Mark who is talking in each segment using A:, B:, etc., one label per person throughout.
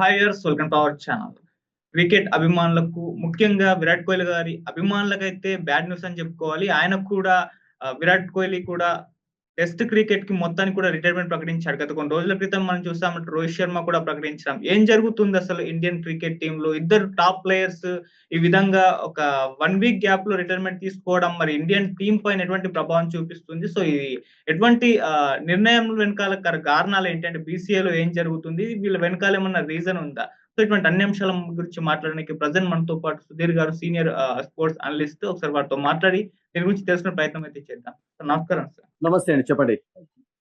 A: హాయర్స్ welcome to our channel cricket అభిమానులకు ముఖ్యంగా విరాట్ కోహ్లీ గారి అభిమానులకైతే బ్యాడ్ న్యూస్ అని చెప్పుకోవాలి. ఆయనకు కూడా విరాట్ కోహ్లీ కూడా టెస్ట్ క్రికెట్కి మొత్తానికి కూడా రిటైర్మెంట్ ప్రకటించాడు గత కొన్ని రోజుల క్రితం మనం చూసామంటే రోహిత్ శర్మ కూడా ప్రకటించడం. ఏం జరుగుతుంది అసలు ఇండియన్ క్రికెట్ టీమ్లో ఇద్దరు టాప్ ప్లేయర్స్ ఈ విధంగా ఒక వన్ వీక్ గ్యాప్లో రిటైర్మెంట్ తీసుకోవడం మరి ఇండియన్ టీం పైన ఎటువంటి ప్రభావం చూపిస్తుంది? సో ఇది ఎటువంటి నిర్ణయం వెనకాల కారణాలు ఏంటంటే BCA లో ఏం జరుగుతుంది? వీళ్ళ వెనకాల ఏమన్నా రీజన్ ఉందా? సో ఇటువంటి అన్ని అంశాల గురించి మాట్లాడడానికి ప్రజెంట్ మనతో పాటు సుధీర్ గారు సీనియర్ స్పోర్ట్స్ అనలిస్ట్ ఒకసారి వారితో మాట్లాడి దీని గురించి తెలుసుకునే ప్రయత్నం అయితే చేద్దాం. సార్ నమస్కారం సార్.
B: నమస్తే అండి చెప్పండి.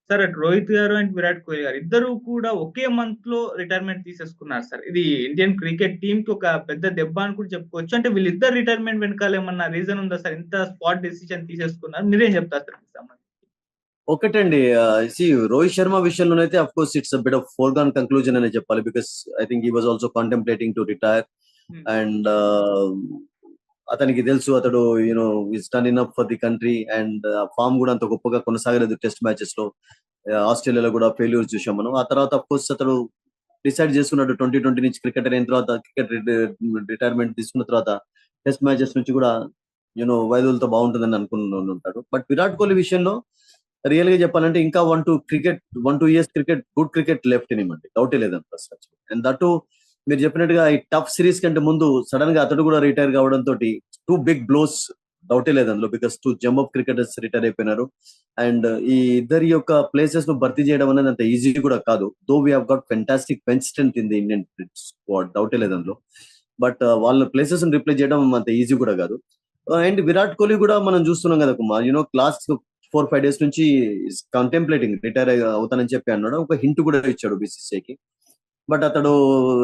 A: సార్ అటు రోహిత్ గారు అండ్ విరాట్ కోహ్లీ గారు ఇద్దరు కూడా ఒకే మంత్లో రిటైర్మెంట్ తీసేసుకున్నారు సార్. ఇది ఇండియన్ క్రికెట్ టీమ్కి ఒక పెద్ద దెబ్బ అని కూడా చెప్పుకోవచ్చు. అంటే వీళ్ళిద్దరు రిటైర్మెంట్ వెనకాల ఏమన్నా రీజన్ ఉందా సార్? ఇంత స్పాట్ డెసిషన్ తీసేసుకున్నారు. మీరేం చెప్తారు సార్ సంబంధించి?
B: ఒకటండి సి Rohit Sharma విషయంలోనైతే of course it's bit of forgone conclusion అనే చెప్పాలి. Because I think he was also contemplating to retire. And అతనికి తెలుసు అతడు you know is done in for the country and form కూడా అంత గొప్పగా కొనసాగలేదు టెస్ట్ మ్యాచెస్లో. Uh, ఆస్ట్రేలియాలో కూడా ఫెయిల్యూర్ చూసాం మనం. ఆ తర్వాత అఫ్ కోర్స్ అతడు డిసైడ్ చేసుకున్నాడు ట్వంటీ ట్వంటీ నుంచి క్రికెటర్ అయిన తర్వాత క్రికెట్ రిటైర్మెంట్ తీసుకున్న తర్వాత టెస్ట్ మ్యాచెస్ నుంచి కూడా యూనో వైద్యులతో బాగుంటుందని అనుకున్న ఉంటాడు బట్ విరాట్ కోహ్లీ విషయంలో రియల్గా చెప్పాలంటే ఇంకా one two cricket one two years cricket good cricket left ఇనిమండి డౌటే లేదంట అండ్ దట్ మీరు చెప్పినట్టుగా ఈ టఫ్ సిరీస్ కంటే ముందు సడన్గా అతడు కూడా రిటైర్ కావడం తోటి టూ బిగ్ బ్లోస్ డౌటే లేదు అందులో because two jump of cricketers retire అయిపోయినారు. అండ్ ఈ ఇద్దరి యొక్క ప్లేసెస్ను భర్తీ చేయడం అనేది అంత ఈజీ కూడా కాదు. Though we have got fantastic bench strength in the Indian squad డౌటే లేదు అందులో. బట్ uh, వాళ్ళ ప్లేసెస్ని రిప్లై చేయడం అంత ఈజీ కూడా కాదు. Uh, అండ్ విరాట్ కోహ్లీ కూడా మనం చూస్తున్నాం కదా Kumar you know class four five days నుంచి కంటెంప్లేటింగ్ రిటైర్ అవుతానని చెప్పి అన్నాడు. ఒక హింట్ కూడా ఇచ్చాడు బీసీసీఐకి బట్ అతడు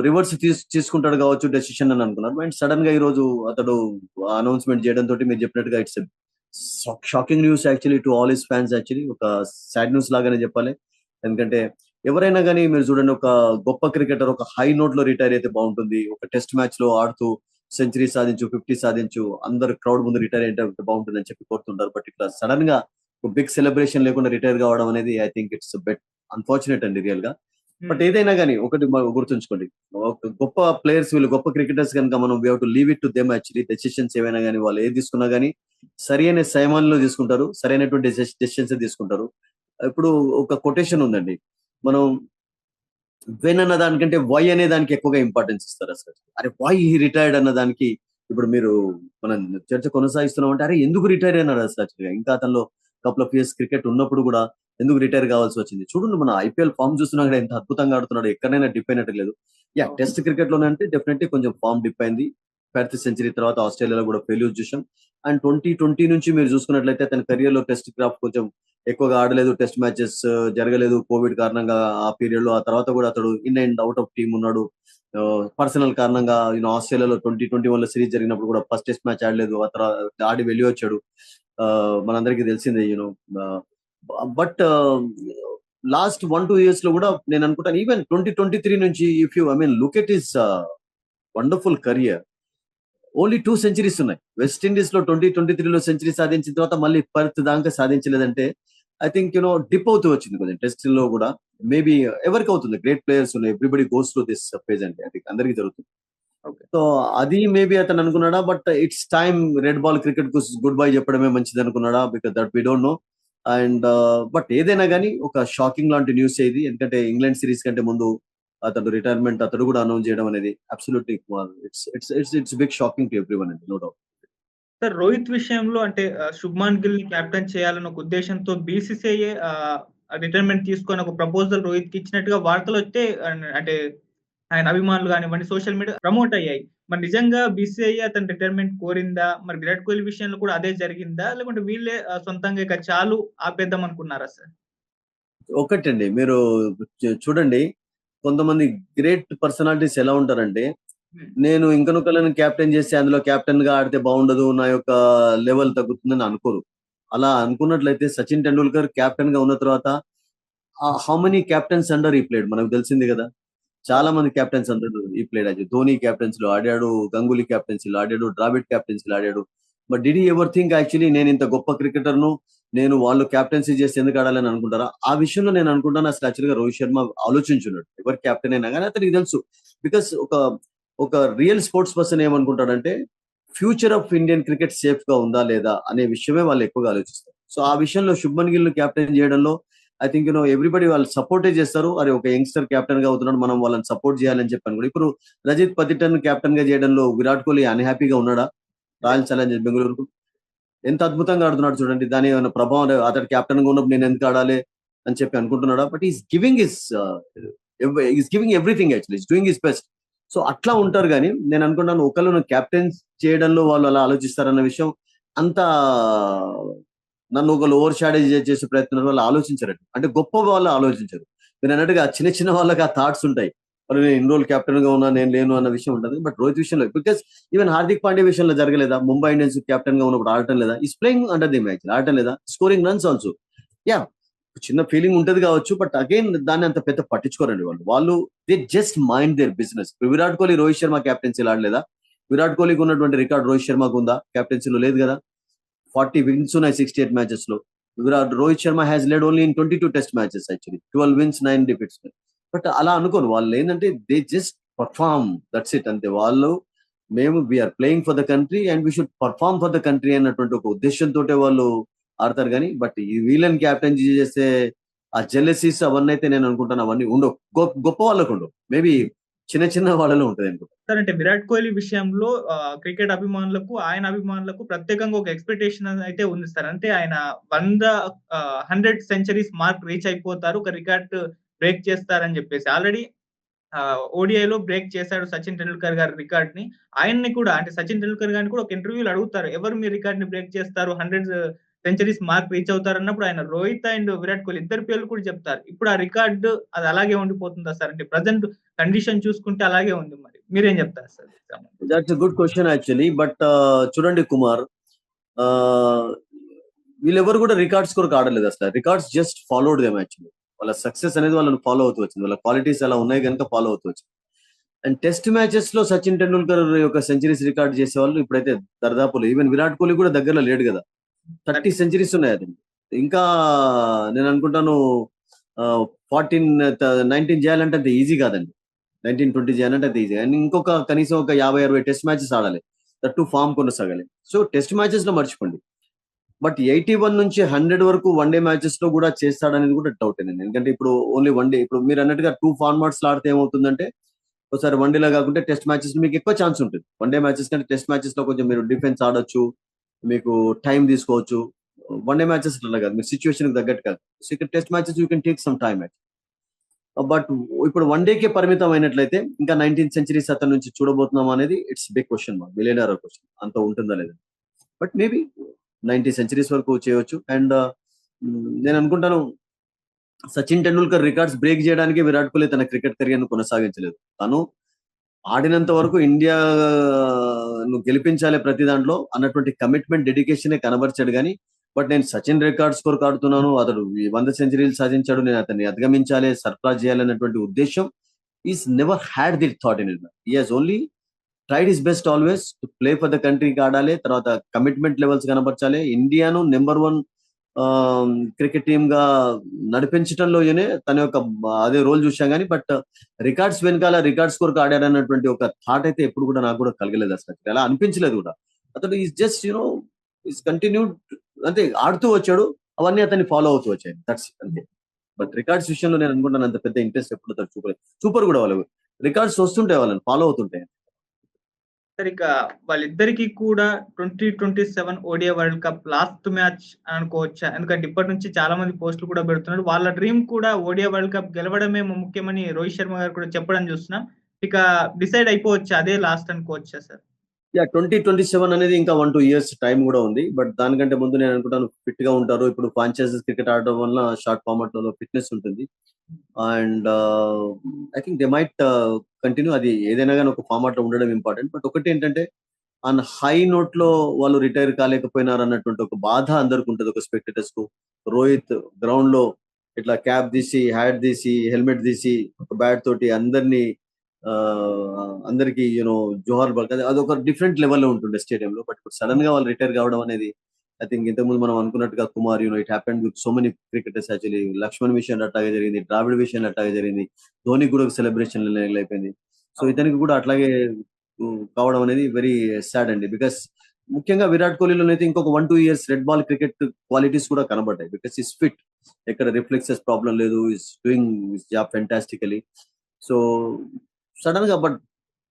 B: రివర్స్ తీసుకుంటాడు కావచ్చు డెసిషన్ అని అనుకున్నారు. అండ్ సడన్గా ఈ రోజు అతడు అనౌన్స్మెంట్ చేయడం తోటి మీరు చెప్పినట్టుగా it's shocking news actually to all is fans actually. ఒక సాడ్ న్యూస్ లాగానే చెప్పాలి. ఎందుకంటే ఎవరైనా కానీ మీరు చూడండి ఒక గొప్ప క్రికెటర్ ఒక హై నోట్లో రిటైర్ అయితే బాగుంటుంది. ఒక టెస్ట్ మ్యాచ్లో ఆడుతూ సెంచరీ సాధించు ఫిఫ్టీ సాధించు అందరు క్రౌడ్ ముందు రిటైర్ అయితే బాగుంటుంది అని చెప్పి కోరుతుంటారు. బట్ ఇట్లా సడన్గా బిగ్ సెలబ్రేషన్ లేకుండా రిటైర్ కావడం అనేది I think it's bet unfortunate అండి రియల్గా బట్ ఏదైనా కానీ ఒకటి గుర్తుంచుకోండి. ఒక గొప్ప ప్లేయర్స్ వీళ్ళు గొప్ప క్రికెటర్స్ కనుక మనం we to leave it to them actually decisions ఏవైనా కానీ వాళ్ళు ఏది తీసుకున్నా కానీ సరైన సైమాన్లో తీసుకుంటారు సరైనటువంటి డెసిషన్స్ తీసుకుంటారు. ఇప్పుడు ఒక కొటేషన్ ఉందండి. మనం వెన్ అన్న దానికంటే వై అనే దానికి ఎక్కువగా ఇంపార్టెన్స్ ఇస్తారు అసలు అరే వై హీ రిటైర్డ్ అన్న దానికి ఇప్పుడు మీరు మనం చర్చ కొనసాగిస్తున్నాం అంటే అరే ఎందుకు రిటైర్ అయినాడు అసలు? ఇంకా అతనిలో కపుల్ ఆఫ్ ఇయర్స్ క్రికెట్ ఉన్నప్పుడు కూడా ఎందుకు రిటైర్ కావాల్సి వచ్చింది? చూడండి మన ఐపీఎల్ ఫామ్ చూస్తున్నా కూడా ఎంత అద్భుతంగా ఆడుతున్నాడు ఎక్కడైనా డిప్ అయినట్టు లేదు. యా. టెస్ట్ క్రికెట్లోనే అంటే డెఫినెట్లీ కొంచెం ఫామ్ డిప్ అయింది. ఫిఫ్త్ సెంచరీ తర్వాత ఆస్ట్రేలియాలో కూడా ఫెయిల్యూర్ చూసాం అండ్ ట్వంటీ ట్వంటీ నుంచి మీరు చూసుకున్నట్లయితే తన కెరియర్లో టెస్ట్ క్రాఫ్ట్ కొంచెం ఎక్కువగా ఆడలేదు. టెస్ట్ మ్యాచెస్ జరగలేదు. కోవిడ్ కారణంగా ఆ పీరియడ్లో ఆ తర్వాత కూడా అతడు in and out of team ఉన్నాడు. పర్సనల్ కారణంగా యూనో ఆస్ట్రేలియాలో ట్వంటీ ట్వంటీ వన్లో సిరీస్ జరిగినప్పుడు కూడా ఫస్ట్ టెస్ట్ మ్యాచ్ ఆడలేదు. ఆ తర్వాత ఆడి వెళ్ళి వచ్చాడు. Uh, మనందరికీ తెలిసిందే you know but last one two ఇయర్స్లో కూడా నేను అనుకుంటాను ఈవెన్ ట్వంటీ ట్వంటీ త్రీ నుంచి if you I mean look at his wonderful career only two centuries ఉన్నాయి. వెస్ట్ ఇండీస్లో ట్వంటీ ట్వంటీ త్రీలో సెంచరీ సాధించిన తర్వాత మళ్ళీ పర్త్ దాకా సాధించలేదంటే I think you know dip అవుతూ వచ్చింది కొంచెం. టెస్ట్లో కూడా మేబీ ఎవరికి అవుతుంది గ్రేట్ ప్లేయర్స్ ఉన్నాయి. Everybody goes to this phase అంటే థింక్ అందరికీ జరుగుతుంది. సో అది మేబీ అతను అనుకున్నాడా but it's time red ball క్రికెట్కు గుడ్ బై చెప్పడమే మంచిది అనుకున్నాడా because that we don't know. And but ఏదైనా కానీ ఒక షాకింగ్ లాంటి న్యూస్ ఇది. ఎందుకంటే ఇంగ్లాండ్ సిరీస్ కంటే ముందు అతడు రిటైర్మెంట్ అతడు కూడా అనౌన్స్ చేయడం అనేది absolutely it's it's it's it's big shocking to every one అండి నో డౌట్.
A: సార్ రోహిత్ విషయంలో అంటే శుభ్మాన్ గిల్ని కెప్టెన్ చేయాలన్న ఒక ఉద్దేశంతో బీసీసీఐ రిటైర్మెంట్ తీసుకొని ఒక ప్రపోజల్ రోహిత్కి ఇచ్చినట్టుగా వార్తలు వస్తే అంటే ఆయన అభిమానులు కానివ్వండి సోషల్ మీడియా ప్రమోట్ అయ్యాయి. మరి నిజంగా బీసీఐ అతను రిటైర్మెంట్ కోరిందా? మరి విరాట్ కోహ్లీ విషయంలో కూడా అదే జరిగిందా? లేకుంటే వీళ్ళే సొంతంగా ఇక చాలు ఆపేద్దాం అనుకున్నారా సార్?
B: ఒకటండి మీరు చూడండి కొంతమంది గ్రేట్ పర్సనాలిటీస్ ఎలా ఉంటారంటే. నేను ఇంకనొకలను క్యాప్టెన్ చేసి అందులో కెప్టెన్గా ఆడితే బాగుండదు నా యొక్క లెవెల్ తగ్గుతుందని అనుకోరు. అలా అనుకున్నట్లయితే సచిన్ టెండూల్కర్ కెప్టెన్గా ఉన్న తర్వాత how many captains under he played మనకు తెలిసింది కదా. చాలా మంది క్యాప్టెన్స్ అందరూ ఈ ప్లేడ్ అయితే ధోని క్యాప్టెన్స్లో ఆడాడు గంగూలీ క్యాప్టెన్సీ లో ఆడాడు ద్రావిడ్ క్యాప్టెన్సీ లో ఆడాడు. But did he ever think actually నేను ఇంత గొప్ప క్రికెటర్ను నేను వాళ్ళు క్యాప్టెన్సీ చేసి ఎందుకు ఆడాలని అనుకుంటారా? ఆ విషయంలో నేను అనుకుంటాను అసలు యాక్చువల్గా రోహిత్ శర్మ ఆలోచించున్నాడు. ఎవరు కెప్టెన్ అయినా కానీ అతనికి తెలుసు. బికాస్ ఒక ఒక రియల్ స్పోర్ట్స్ పర్సన్ ఏమనుకుంటాడంటే ఫ్యూచర్ ఆఫ్ ఇండియన్ క్రికెట్ సేఫ్గా ఉందా లేదా? అనే విషయమే వాళ్ళు ఎక్కువగా ఆలోచిస్తారు. సో ఆ విషయంలో శుభ్మన్ గిల్ కెప్టెన్ చేయడంలో I think you know everybody వాళ్ళు సపోర్టే చేస్తారు. అరే ఒక యంగ్స్టర్ కెప్టెన్గా అవుతున్నాడు మనం వాళ్ళని సపోర్ట్ చేయాలని చెప్పాను కూడా. ఇప్పుడు రజిత్ పతిటన్ కెప్టెన్గా చేయడంలో విరాట్ కోహ్లీ అన్హ్యాపీగా ఉన్నాడా? రాయల్ ఛాలెంజర్స్ బెంగళూరుకు. ఎంత అద్భుతంగా ఆడుతున్నాడు చూడండి. దాని ఏమైనా ప్రభావం అతడు కెప్టెన్గా ఉన్నప్పుడు నేను ఎందుకు ఆడాలి అని చెప్పి అనుకుంటున్నాడా? But he's giving his he's giving everything actually he's doing his best so అట్లా ఉంటారు కానీ నేను అనుకుంటాను ఒకళ్ళు క్యాప్టెన్ చేయడంలో వాళ్ళు అలా ఆలోచిస్తారన్న విషయం అంత నన్ను ఒకళ్ళు ఓవర్ షాడేజ్ చేసే ప్రయత్నం వాళ్ళు ఆలోచించరు అంటే గొప్ప వాళ్ళు ఆలోచించరు. మీరు అన్నట్టుగా చిన్న చిన్న వాళ్ళకి ఆ థాట్స్ ఉంటాయి. మరి నేను ఇన్ని రోజులు కెప్టెన్గా ఉన్నా నేను లేను అన్న విషయం ఉంటుంది. బట్ రోహిత్ విషయంలో బికాస్ ఈవెన్ హార్దిక్ పాండే విషయంలో జరగలేదా? ముంబై ఇండియన్స్ కెప్టెన్గా ఉన్నప్పుడు ఆడటం లేదా? He's playing under the match ఆడటం లేదా? స్కోరింగ్ రన్స్ ఆల్సో యా చిన్న ఫీలింగ్ ఉంటది కావచ్చు బట్ అగైన్ దాన్ని అంత పెద్ద పట్టించుకోరండి వాళ్ళు. వాళ్ళు they just mind their business Virat Kohli Rohit Sharma కెప్టెన్సీలు ఆడలేదా? విరాట్ కోహ్లీకి ఉన్నటువంటి రికార్డ్ రోహిత్ శర్మకు ఉందా? కెప్టెన్సీలో లేదు కదా? ఫార్టీ విన్స్ ఉన్నాయి sixty eight మ్యాచెస్లో Virat Rohit Sharma has led only in twenty two test matches actually twelve wins nine defeats but అలా అనుకోను. వాళ్ళు ఏంటంటే they just perform that's it అంతే. వాళ్ళు మేము we are playing for the country and we should perform for the country అన్నటువంటి ఒక ఉద్దేశంతో వాళ్ళు ఆడతారు కానీ బట్ ఈ వీళ్ళని క్యాప్టెన్ చేసే ఆ జెలసీస్ అవన్నీ అయితే నేను అనుకుంటాను అవన్నీ ఉండవు. గొప్ప వాళ్ళకు ఉండవు. మేబీ చిన్న చిన్న వాళ్ళలో ఉంటుంది అనుకుంటా.
A: సార్ అంటే విరాట్ కోహ్లీ విషయంలో క్రికెట్ అభిమానులకు ఆయన అభిమానులకు ప్రత్యేకంగా ఒక ఎక్స్పెక్టేషన్ అయితే ఉంది సార్. అంటే ఆయన వంద హండ్రెడ్ సెంచరీస్ మార్క్ రీచ్ అయిపోతారు ఒక రికార్డ్ బ్రేక్ చేస్తారని చెప్పేసి. ఆల్రెడీ ఓడిఐలో బ్రేక్ చేశాడు సచిన్ టెండూల్కర్ గారి రికార్డ్ని ఆయన్ని కూడా అంటే సచిన్ టెండూల్కర్ గారిని కూడా ఒక ఇంటర్వ్యూలు అడుగుతారు. ఎవరు మీ రికార్డ్ని బ్రేక్ చేస్తారు? హండ్రెడ్ సెంచరీస్ మార్క్ రీచ్ అవుతారు అన్నప్పుడు ఆయన రోహిత్ అండ్ విరాట్ కోహ్లీ ఇద్దరు పేర్లు కూడా చెప్తారు. ఇప్పుడు ఆ రికార్డు అది అలాగే ఉండిపోతుందా సార్? అంటే ప్రజెంట్ కండిషన్ చూసుకుంటే అలాగే ఉంది మరి. మీరేం చెప్తారు sir?
B: That's good question actually but చూడండి కుమార్ uh, వీళ్ళెవరు కూడా రికార్డ్స్ కొరకు ఆడలేదు అసలు records just followed them actually వాళ్ళ సక్సెస్ అనేది వాళ్ళని ఫాలో అవుతూ వచ్చింది. వాళ్ళ క్వాలిటీస్ అలా ఉన్నాయి కనుక ఫాలో అవుతూ వచ్చింది. అండ్ టెస్ట్ మ్యాచెస్లో సచిన్ టెండూల్కర్ యొక్క సెంచరీస్ రికార్డ్ చేసే వాళ్ళు ఇప్పుడైతే దర్దాపులు. ఈవెన్ విరాట్ కోహ్లీ కూడా దగ్గరలో లేడు కదా. థర్టీ సెంచరీస్ ఉన్నాయి అది. ఇంకా నేను అనుకుంటాను ఫార్టీన్ నైన్టీన్ చేయాలంటే అంత ఈజీ కాదండి. నైన్టీన్ ట్వంటీ చేయాలంటే అంత ఈజీ. అండ్ ఇంకొక కనీసం ఒక యాభై అరవై టెస్ట్ మ్యాచెస్ ఆడాలి. దట్టు ఫామ్ కొనసాగాలి. సో టెస్ట్ మ్యాచెస్లో మర్చిపోండి. బట్ ఎయిటీ వన్ నుంచి హండ్రెడ్ వరకు వన్ డే మ్యాచెస్లో కూడా చేస్తాడనేది కూడా డౌట్ అండి ఎందుకంటే ఇప్పుడు ఓన్లీ వన్ డే ఇప్పుడు మీరు అన్నట్టుగా టూ ఫార్మాట్స్ ఆడితే ఏమవుతుందంటే ఒకసారి వన్ డేలో కాకుండా టెస్ట్ మ్యాచెస్ మీకు ఎక్కువ ఛాన్స్ ఉంటుంది. వన్ డే మ్యాచెస్ కంటే టెస్ట్ మ్యాచెస్లో కొంచెం మీరు డిఫెన్స్ ఆడొచ్చు. మీకు టైం తీసుకోవచ్చు. వన్ డే మ్యాచెస్ అలా కాదు. మీరు సిచ్యువేషన్ తగ్గట్టు కాదు. ఇక్కడ test matches you can take some time at but ఇప్పుడు వన్ డేకే పరిమితం అయినట్లయితే ఇంకా నైన్టీన్ సెంచరీస్ అతని నుంచి చూడబోతున్నాం అనేది ఇట్స్ బిగ్ క్వశ్చన్ మా మిలియనర్ క్వశ్చన్ అంత ఉంటుందా లేదా? బట్ మేబీ నైన్టీ సెంచరీస్ వరకు చేయవచ్చు అండ్ uh, నేను అనుకుంటాను సచిన్ టెండూల్కర్ రికార్డ్స్ బ్రేక్ చేయడానికి విరాట్ కోహ్లీ తన క్రికెట్ కెరియర్ను కొనసాగించలేదు. తను ఆడినంత వరకు ఇండియా గెలిపించాలి ప్రతి దాంట్లో అన్నటువంటి కమిట్మెంట్ డెడికేషన్ కనబరిచాడు కానీ బట్ నేను సచిన్ రికార్డ్ స్కోర్ ఆడుతున్నాను అతడు వంద సెంచరీలు సాధించాడు నేను అతన్ని అధిగమించాలి సర్ప్రైజ్ చేయాలన్నటువంటి ఉద్దేశం he's never had the thought in he has only tried his best always to play for the కంట్రీకి ఆడాలి తర్వాత కమిట్మెంట్ లెవెల్స్ కనబరచాలి. ఇండియాను నెంబర్ వన్ క్రికెట్ టీమ్గా నడిపించడంలోనే తన యొక్క అదే రోల్ చూసాం కానీ బట్ రికార్డ్స్ వెనకాల రికార్డ్స్ కొరకు ఆడారన్నటువంటి ఒక థాట్ అయితే ఎప్పుడు కూడా నాకు కూడా కలగలేదు అసలు అలా అనిపించలేదు కూడా. అతడు is just you know he's continued అంటే ఆడుతూ వచ్చాడు అవన్నీ అతన్ని ఫాలో అవుతూ వచ్చాయి. దట్స్ అంతే. బట్ రికార్డ్స్ విషయంలో నేను అనుకుంటాను అంత పెద్ద ఇంట్రెస్ట్ ఎప్పుడు అతను చూపలేదు. సూపర్ కూడా వాళ్ళు. రికార్డ్స్ వస్తుంటాయి వాళ్ళని ఫాలో అవుతుంటాయి.
A: ఇక వాళ్ళిద్దరికీ కూడా twenty twenty seven ODI world cup last match అనుకోవచ్చా? ఎందుకంటే ఇప్పటి నుంచి చాలా మంది పోస్టులు కూడా పెడుతున్నారు. వాళ్ళ డ్రీమ్ కూడా ఓడియా వరల్డ్ కప్ గెలవడమే ముఖ్యమని రోహిత్ శర్మ గారు కూడా చెప్పడం చూస్తున్నాం. ఇక డిసైడ్ అయిపోవచ్చా? అదే లాస్ట్ అనుకోవచ్చా sir?
B: Yeah twenty twenty seven అనేది ఇంకా వన్ టూ ఇయర్స్ టైం కూడా ఉంది. బట్ దానికంటే ముందు నేను అనుకుంటాను ఫిట్గా ఉంటారు. ఇప్పుడు ఫ్రాంచైజెస్ క్రికెట్ ఆడడం వల్ల షార్ట్ ఫార్మాట్లో ఫిట్నెస్ ఉంటుంది. And I think they might continue అది ఏదైనా కానీ ఒక ఫార్మాట్లో ఉండడం ఇంపార్టెంట్ బట్ ఒకటి ఏంటంటే ఆన్ హై నోట్లో వాళ్ళు రిటైర్ కాలేకపోయినారు అన్నటువంటి ఒక బాధ అందరికి ఉంటుంది. ఒక స్పెక్టేటర్స్కు. రోహిత్ గ్రౌండ్లో ఇట్లా క్యాప్ తీసి హ్యాట్ తీసి హెల్మెట్ తీసి ఒక బ్యాట్ తోటి అందరినీ అందరికి యూనో జోహార్ బల్క్ అది ఒక డిఫరెంట్ లెవెల్లో ఉంటుండే స్టేడియంలో. బట్ ఇప్పుడు సడన్గా వాళ్ళు రిటైర్ కావడం అనేది ఐ థింక్ ఇంతకుముందు మనం అనుకున్నట్టుగా Kumar you know it happened with so many cricketers actually Laxman విషయంలో అట్లాగే జరిగింది ద్రావిడ్ విషయంలో అట్లాగే జరిగింది. ధోని కూడా సెలబ్రేషన్ అయిపోయింది. సో ఇతనికి కూడా అట్లాగే కావడం అనేది వెరీ సాడ్ అండి. బికాస్ ముఖ్యంగా విరాట్ కోహ్లీలో అయితే ఇంకొక one two years red ball cricket qualities కూడా కనబడ్డాయి. బికాస్ ఇస్ ఫిట్ ఎక్కడ రిఫ్లెక్సెస్ ప్రాబ్లం లేదు. He's doing job fantastically so సడన్గా బట్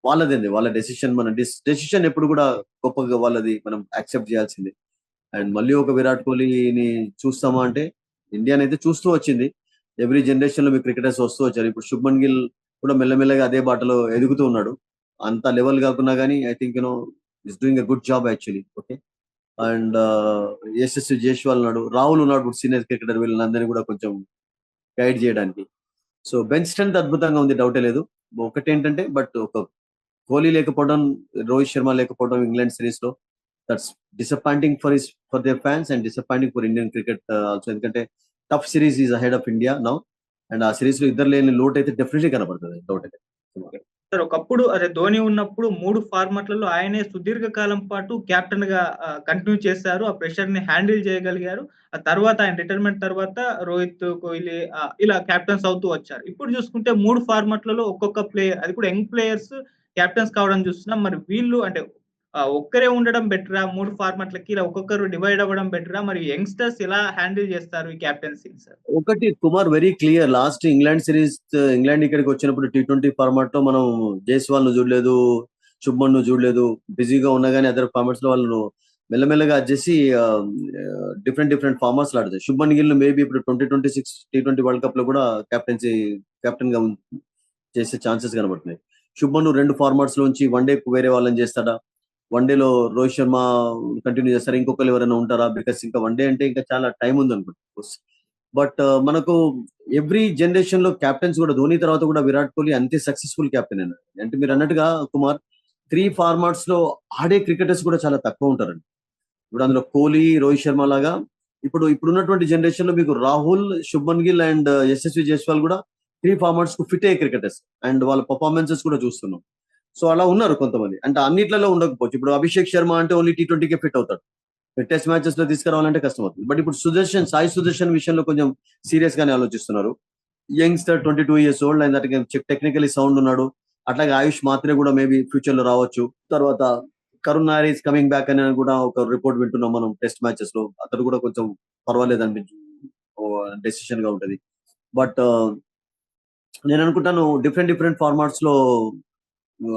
B: వాళ్ళదేంది? వాళ్ళ డెసిషన్ మన డెసిషన్ ఎప్పుడు కూడా గొప్పగా వాళ్ళది మనం యాక్సెప్ట్ చేయాల్సింది. అండ్ మళ్ళీ ఒక విరాట్ కోహ్లీని చూస్తామా అంటే ఇండియాని అయితే చూస్తూ వచ్చింది. ఎవ్రీ జనరేషన్లో మీ క్రికెటర్స్ వస్తూ వచ్చారు. ఇప్పుడు శుభ్మన్ గిల్ కూడా మెల్లమెల్లగా అదే బాటలో ఎదుగుతూ ఉన్నాడు. అంత లెవెల్ కాకున్నా కానీ I think you know he's doing a good job actually okay and Yashasvi Jaiswal ఉన్నాడు. రాహుల్ ఉన్నాడు సీనియర్ క్రికెటర్ వీళ్ళందరినీ కూడా కొంచెం గైడ్ చేయడానికి. సో బెంచ్ స్ట్రెంత్ అద్భుతంగా ఉంది డౌటే లేదు. ఒకటి ఏంటంటే బట్ ఒక కోహ్లీ లేకపోవడం రోహిత్ శర్మ లేకపోవడం ఇంగ్లాండ్ సిరీస్లో that's disappointing for his for their fans and disappointing for Indian cricket also ఎందుకంటే tough series is ahead of India now and ఆ సిరీస్లో ఇద్దరు లేని లోటు అయితే డెఫినెట్లీ కనబడుతుంది డౌట్ అయితే.
A: సార్ ఒకప్పుడు అదే ధోని ఉన్నప్పుడు మూడు ఫార్మాట్లలో ఆయనే సుదీర్ఘ కాలం పాటు కెప్టెన్గా కంటిన్యూ చేశారు. ఆ ప్రెషర్ని హ్యాండిల్ చేయగలిగారు. ఆ తర్వాత ఆయన రిటైర్మెంట్ తర్వాత రోహిత్ కోహ్లీ ఇలా కెప్టెన్స్ అవుతూ వచ్చారు. ఇప్పుడు చూసుకుంటే మూడు ఫార్మాట్లలో ఒక్కొక్క ప్లేయర్ అది కూడా యంగ్ ప్లేయర్స్ కెప్టెన్స్ కావడం చూస్తున్నాం. మరి వీళ్ళు అంటే ఒక్కరే ఉండడం బెటరా? మూడు ఫార్మాట్లకి ఇలా ఒక్కొక్కరు డివైడ్ అవ్వడం బెటరా? మరి యంగ్స్టర్స్ ఎలా హ్యాండిల్ చేస్తారు ఈ కెప్టెన్సీ సార్?
B: ఒకటి Kumar very clear. Last England series England ఇక్కడికి వచ్చినప్పుడు టీ ట్వంటీ ఫార్మాట్లో మనం జైస్వాల్ను చూడలేదు శుభ్మన్ను చూడలేదు. బిజీగా ఉన్నా కానీ అదర్ ఫార్మాట్స్లో వాళ్ళు మెల్లమెల్లగా చేసి డిఫరెంట్ డిఫరెంట్ ఫార్మాట్స్ ఆడుతాయి శుభ్మన్ గిల్ మేబీ ఇప్పుడు twenty twenty six T twenty world కప్లో కూడా క్యాప్టెన్సీ కెప్టెన్గా చేసే ఛాన్సెస్ కనబడుతున్నాయి. శుభ్మన్ రెండు ఫార్మాట్స్ లోంచి వన్ డే వేరే వాళ్ళని చేస్తాడా? వన్డేలో రోహిత్ శర్మ కంటిన్యూ చేస్తారా. ఇంకొకరు ఎవరైనా ఉంటారా? బికాస్ ఇంకా వన్ డే అంటే ఇంకా చాలా టైం ఉంది అనుకుంటా బట్ uh, మనకు ఎవ్రీ జనరేషన్లో కెప్టెన్స్ కూడా ధోని తర్వాత కూడా విరాట్ కోహ్లీ అంతే సక్సెస్ఫుల్ కెప్టెన్ అయినాడు అంటే మీరు అన్నట్టుగా కుమార్ త్రీ ఫార్మాట్స్లో ఆడే క్రికెటర్స్ కూడా చాలా తక్కువ ఉంటారండి. ఇప్పుడు అందులో కోహ్లీ రోహిత్ శర్మ లాగా. ఇప్పుడు ఇప్పుడు ఉన్నటువంటి జనరేషన్లో మీకు రాహుల్ శుభ్మన్ గిల్ అండ్ uh, యశస్వి జైస్వాల్ కూడా త్రీ ఫార్మాట్స్కు ఫిట్ అయ్యే క్రికెటర్స్ అండ్ వాళ్ళ పర్ఫార్మెన్సెస్ కూడా చూస్తున్నాం. సో అలా ఉన్నారు కొంతమంది. అంటే అన్నిట్లలో ఉండకపోవచ్చు. ఇప్పుడు అభిషేక్ శర్మ అంటే ఓన్లీ టీ ట్వంటీకే ఫిట్ అవుతాడు. టెస్ట్ మ్యాచెస్లో తీసుకురావాలంటే కష్టం అవుతుంది బట్ ఇప్పుడు సుదర్శన్ సాయి సుదర్శన్ విషయంలో కొంచెం సీరియస్ గానే ఆలోచిస్తున్నారు. Youngster twenty two years old and that technically sound ఉన్నాడు. అట్లాగే ఆయుష్ మాత్రే కూడా మేబీ ఫ్యూచర్లో రావచ్చు. తర్వాత కరుణ్ నారీస్ కమింగ్ బ్యాక్ అని కూడా ఒక రిపోర్ట్ వింటున్నాం మనం టెస్ట్ మ్యాచెస్లో. అతడు కూడా కొంచెం పర్వాలేదు అనిపించు డెసిషన్గా ఉంటది. బట్ uh, నేను అనుకుంటాను డిఫరెంట్ డిఫరెంట్ ఫార్మాట్స్లో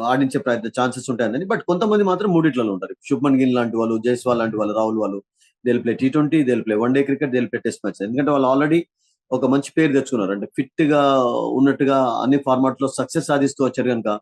B: ఆడించే ప్రయత్న ఛాన్సెస్ ఉంటాయని బట్ కొంతమంది మాత్రం మూడిట్లలో ఉంటారు. శుభ్మన్ గిల్ లాంటి వాళ్ళు జైస్వాల్ లాంటి వాళ్ళు రాహుల్ వాళ్ళు they'll play T twenty they'll play one day cricket they'll play test match ఎందుకంటే వాళ్ళు ఆల్రెడీ ఒక మంచి పేరు తెచ్చుకున్నారు. అంటే ఫిట్గా ఉన్నట్టుగా అన్ని ఫార్మాట్లో సక్సెస్ సాధిస్తూ వచ్చారు కనుక